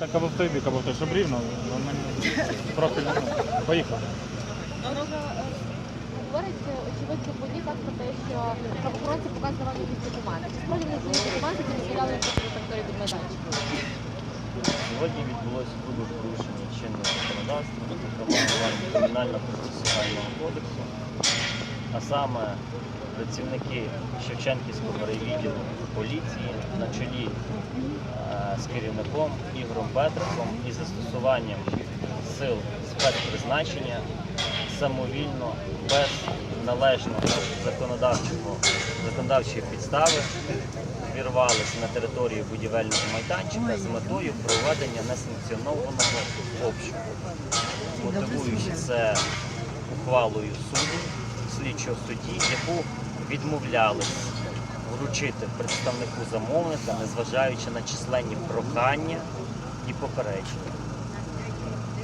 Так або в той бік, або в той, щоб рівно. бо в мене Профіль. ну, Поїхали. Е, говорить е, очевидці так про те, що правоохоронці показували вам якісь документи. Чи справді не були документи, які їм на території від майданчика? Сьогодні відбулося грубе порушення чинного законодавства, зокрема кримінального процесуального кодексу, а саме працівники Шевченківського райвідділу поліції на чолі е, з керівником Ігорем Петриком і застосуванням сил спецпризначення самовільно без належного законодавчого законодавчої підстави вірвалися на територію будівельного майданчика з метою проведення несанкціонованого обшуку, мотивуючи це ухвалою суду, слідчого судді, яку відмовлялись вручити представнику замовника, незважаючи на численні прохання і попередження.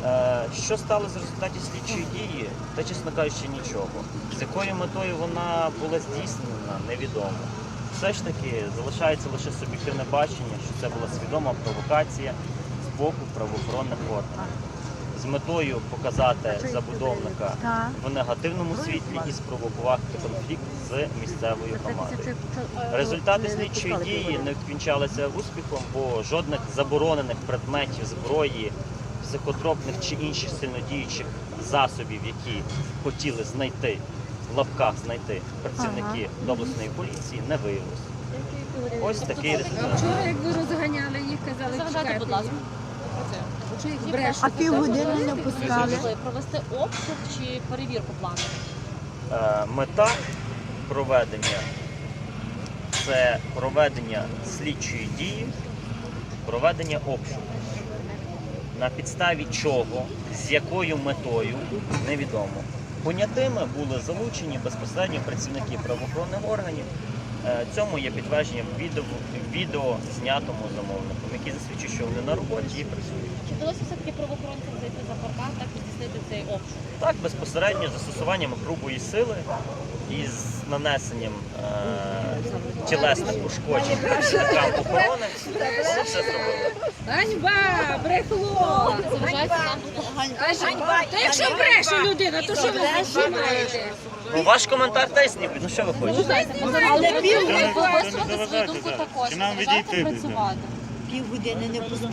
Е, Що сталося в результаті слідчої дії? Та, чесно кажучи, нічого. З якою метою вона була здійснена, невідомо. Все ж таки залишається лише суб'єктивне бачення, що це була свідома провокація з боку правоохоронних органів з метою показати забудовника в негативному світлі і спровокувати конфлікт з місцевою громадою. Результати слідчої дії не вкінчалися успіхом, бо жодних заборонених предметів зброї, психотропних чи інших сильнодіючих засобів, які хотіли знайти в лапках знайти працівники доблесної поліції, не виявилося. Ось такий результат. Вчора, як ви розганяли їх, казали, чекайте. будь ласка. А півгодини не пускали. провести обшук чи перевірку плану? Е, Мета проведення це проведення слідчої дії, проведення обшуку. На підставі чого, з якою метою, невідомо. Понятими були залучені безпосередньо працівники правоохоронних органів. Е, Цьому є підтвердження в відео, відео знятому замовником, що вони на роботі і працюють. Чи вдалося все-таки правоохоронцям зайти за паркан, так і здійснити цей обшук? Так, безпосередньо застосуванням грубої сили і з нанесенням е, тілесних ушкоджень працівникам охорони. Вони все зробили. Ганьба, брехло! Заважається нам Ганьба! Та якщо бреше людина, то що ви знімаєте? Ну, ваш коментар теж знімуть. Ну що ви хочете? Але ви чи не висловити свою думку також. Чи нам відійти від працювати. Півгодини не пускали.